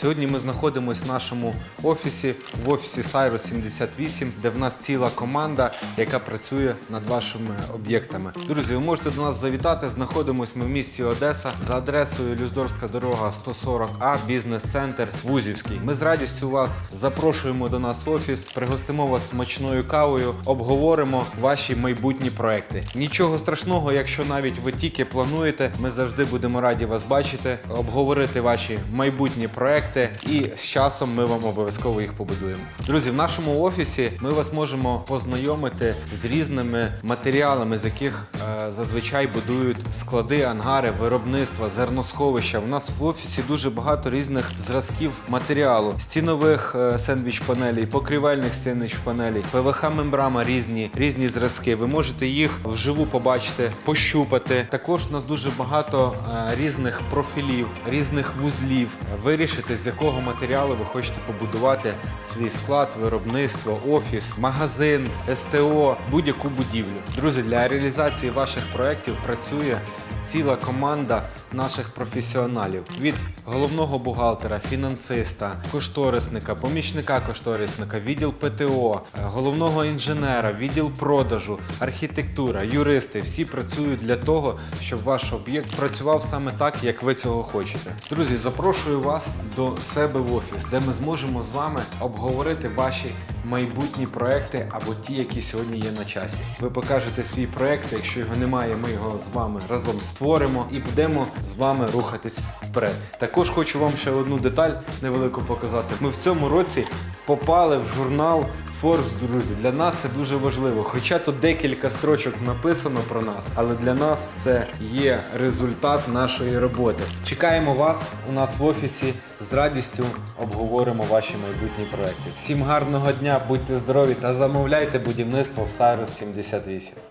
Сьогодні ми знаходимося в нашому офісі, в офісі Cyrus 78, де в нас ціла команда, яка працює над вашими об'єктами. Друзі, ви можете до нас завітати. Знаходимося ми в місті Одеса за адресою Люздорська дорога 140А, бізнес-центр Вузівський. Ми з радістю вас запрошуємо до нас в офіс, пригостимо вас смачною кавою, обговоримо ваші майбутні проекти. Нічого страшного, якщо навіть ви тільки плануєте, ми завжди будемо раді вас бачити, обговорити ваші майбутні проекти, і з часом ми вам обов'язково їх побудуємо. Друзі, в нашому офісі ми вас можемо познайомити з різними матеріалами, з яких е, зазвичай будують склади, ангари, виробництва, зерносховища. У нас в офісі дуже багато різних зразків матеріалу: стінових е, сендвіч-панелей, покрівельних сендвіч-панелей, ПВХ-мембрама різні, різні зразки. Ви можете їх вживу побачити, пощупати. Також у нас дуже багато е, різних профілів, різних вузлів. Вирішити, з якого матеріалу ви хочете побудувати свій склад, виробництво, офіс, магазин, СТО, будь-яку будівлю. Друзі, для реалізації ваших проєктів працює ціла команда наших професіоналів від головного бухгалтера, фінансиста, кошторисника, помічника кошторисника, відділ ПТО, е, головного інженера, відділ продажу, архітектура, юристи. Всі працюють для того, щоб ваш об'єкт працював саме так, як ви цього хочете. Друзі, запрошую вас до себе в офіс, де ми зможемо з вами обговорити ваші майбутні проекти або ті, які сьогодні є на часі. Ви покажете свій проект. Якщо його немає, ми його з вами разом створимо і будемо з вами рухатись вперед. Також хочу вам ще одну деталь невелику показати. Ми в цьому році попали в журнал Forbes, друзі. Для нас це дуже важливо. Хоча тут декілька строчок написано про нас, але для нас це є результат нашої роботи. Чекаємо вас у нас в офісі. З радістю обговоримо ваші майбутні проекти. Всім гарного дня, будьте здорові та замовляйте будівництво в Cyrus 78.